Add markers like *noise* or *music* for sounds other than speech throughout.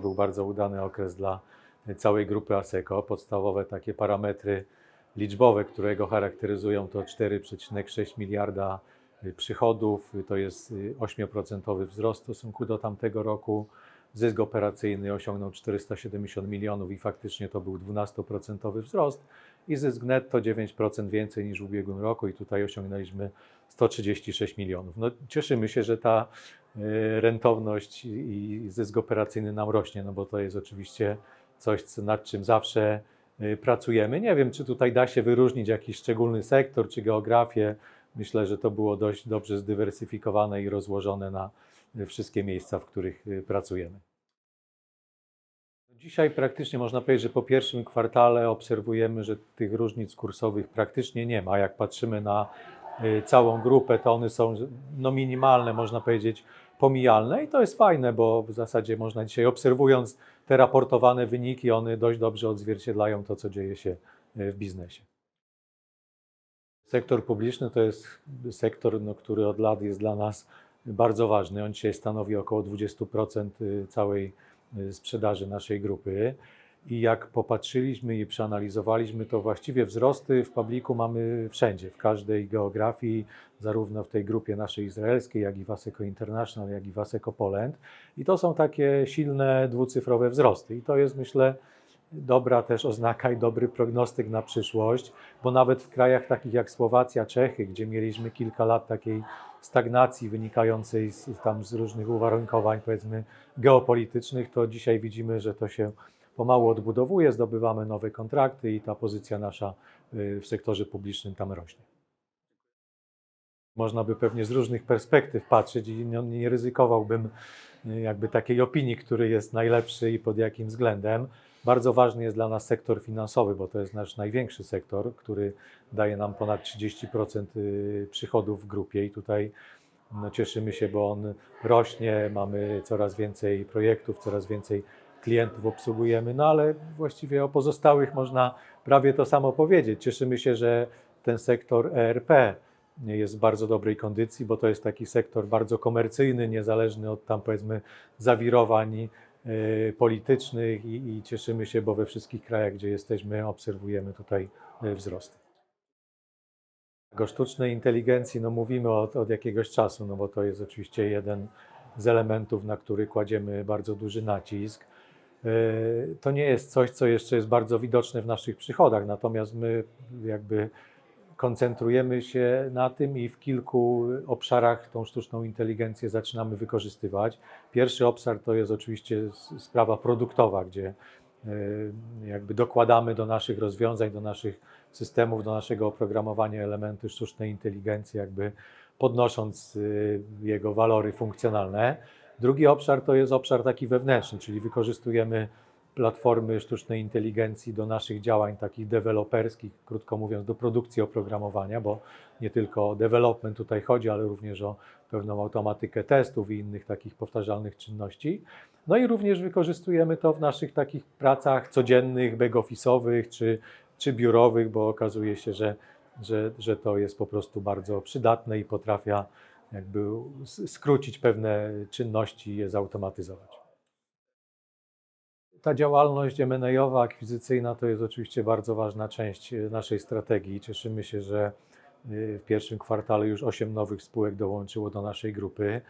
Był bardzo udany okres dla całej grupy ASECO. Podstawowe takie parametry liczbowe, które go charakteryzują, to 4,6 miliarda przychodów, to jest 8% wzrost w stosunku do tamtego roku. Zysk operacyjny osiągnął 470 milionów i faktycznie to był 12% wzrost. I zysk netto 9% więcej niż w ubiegłym roku i tutaj osiągnęliśmy 136 milionów. No, cieszymy się, że ta rentowność i zysk operacyjny nam rośnie, no bo to jest oczywiście coś, co- nad czym zawsze y, pracujemy. Nie wiem, czy tutaj da się wyróżnić jakiś szczególny sektor czy geografię. Myślę, że to było dość dobrze zdywersyfikowane i rozłożone na y, wszystkie miejsca, w których y, pracujemy. Dzisiaj praktycznie można powiedzieć, że po pierwszym kwartale obserwujemy, że tych różnic kursowych praktycznie nie ma. Jak patrzymy na y, całą grupę, to one są no, minimalne, można powiedzieć pomijalne i to jest fajne, bo w zasadzie można dzisiaj obserwując te raportowane wyniki, one dość dobrze odzwierciedlają to, co dzieje się y, w biznesie. Sektor publiczny to jest sektor, no, który od lat jest dla nas bardzo ważny. On dzisiaj stanowi około 20% całej y, sprzedaży naszej grupy. I jak popatrzyliśmy i przeanalizowaliśmy, to właściwie wzrosty w publiku mamy wszędzie, w każdej geografii, zarówno w tej grupie naszej izraelskiej, jak i w International, jak i w Poland. I to są takie silne dwucyfrowe wzrosty. I to jest, myślę, dobra też oznaka i dobry prognostyk na przyszłość, bo nawet w krajach takich jak Słowacja, Czechy, gdzie mieliśmy kilka lat takiej stagnacji wynikającej z, tam z różnych uwarunkowań, powiedzmy, geopolitycznych, to dzisiaj widzimy, że to się pomału odbudowuje, zdobywamy nowe kontrakty i ta pozycja nasza y, w sektorze publicznym tam rośnie. Można by pewnie z różnych perspektyw patrzeć i nie, nie ryzykowałbym y, jakby takiej opinii, który jest najlepszy i pod jakim względem. Bardzo ważny jest dla nas sektor finansowy, bo to jest nasz największy sektor, który daje nam ponad 30% y, przychodów w grupie i tutaj no, cieszymy się, bo on rośnie, mamy coraz więcej projektów, coraz więcej klientów obsługujemy, no ale właściwie o pozostałych można prawie to samo powiedzieć. Cieszymy się, że ten sektor ERP jest w bardzo dobrej kondycji, bo to jest taki sektor bardzo komercyjny, niezależny od tam powiedzmy zawirowań y, politycznych i, i cieszymy się, bo we wszystkich krajach, gdzie jesteśmy, obserwujemy tutaj y, wzrosty. O sztucznej inteligencji no mówimy od, od jakiegoś czasu, no bo to jest oczywiście jeden z elementów, na który kładziemy bardzo duży nacisk. Yy, To nie jest coś, co jeszcze jest bardzo widoczne w naszych przychodach, natomiast my jakby koncentrujemy się na tym i w kilku obszarach tą sztuczną inteligencję zaczynamy wykorzystywać. Pierwszy obszar to jest oczywiście sprawa produktowa, gdzie y, jakby dokładamy do naszych rozwiązań, do naszych systemów, do naszego oprogramowania elementy sztucznej inteligencji, jakby podnosząc y, jego walory funkcjonalne. Drugi obszar to jest obszar taki wewnętrzny, czyli wykorzystujemy platformy sztucznej inteligencji do naszych działań takich deweloperskich, krótko mówiąc, do produkcji oprogramowania, bo nie tylko o development tutaj chodzi, ale również o pewną automatykę testów i innych takich powtarzalnych czynności. No i również wykorzystujemy to w naszych takich pracach codziennych, back-office'owych czy, czy biurowych, bo okazuje się, że, że, że to jest po prostu bardzo przydatne i potrafia jakby skrócić pewne czynności i je zautomatyzować. Ta działalność M&A-owa, akwizycyjna to jest oczywiście bardzo ważna część e, naszej strategii. Cieszymy się, że e, w pierwszym kwartale już 8 nowych spółek dołączyło do naszej grupy. E,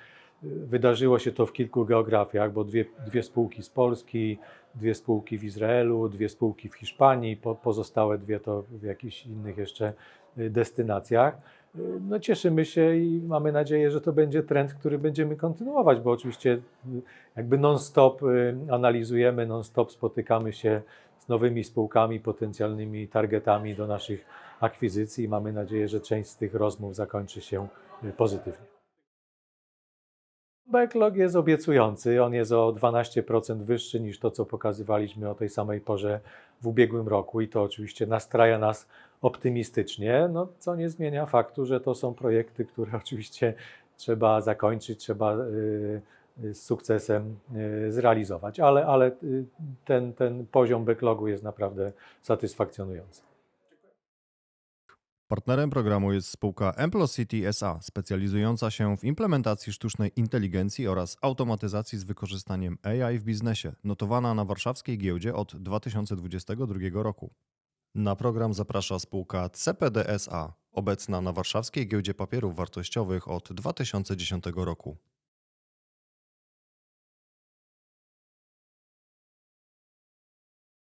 Wydarzyło się to w kilku geografiach, bo dwie, dwie spółki z Polski, dwie spółki w Izraelu, dwie spółki w Hiszpanii, po, pozostałe dwie to w jakichś innych jeszcze destynacjach. No cieszymy się i mamy nadzieję, że to będzie trend, który będziemy kontynuować, bo oczywiście y, jakby non-stop y, analizujemy, non-stop spotykamy się z nowymi spółkami, potencjalnymi targetami do naszych akwizycji i mamy nadzieję, że część z tych rozmów zakończy się y, pozytywnie. Backlog jest obiecujący. On jest o 12% wyższy niż to, co pokazywaliśmy o tej samej porze w ubiegłym roku, i to oczywiście nastraja nas optymistycznie, no, co nie zmienia faktu, że to są projekty, które *laughs* oczywiście trzeba zakończyć, trzeba y, y, z sukcesem y, zrealizować, ale, ale ten, ten poziom backlogu jest naprawdę satysfakcjonujący. Partnerem programu jest spółka Emplocity SA, specjalizująca się w implementacji sztucznej inteligencji oraz automatyzacji z wykorzystaniem AI w biznesie, notowana na warszawskiej giełdzie od 2022 roku. Na program zaprasza spółka CPD SA, obecna na warszawskiej giełdzie papierów wartościowych od 2010 roku.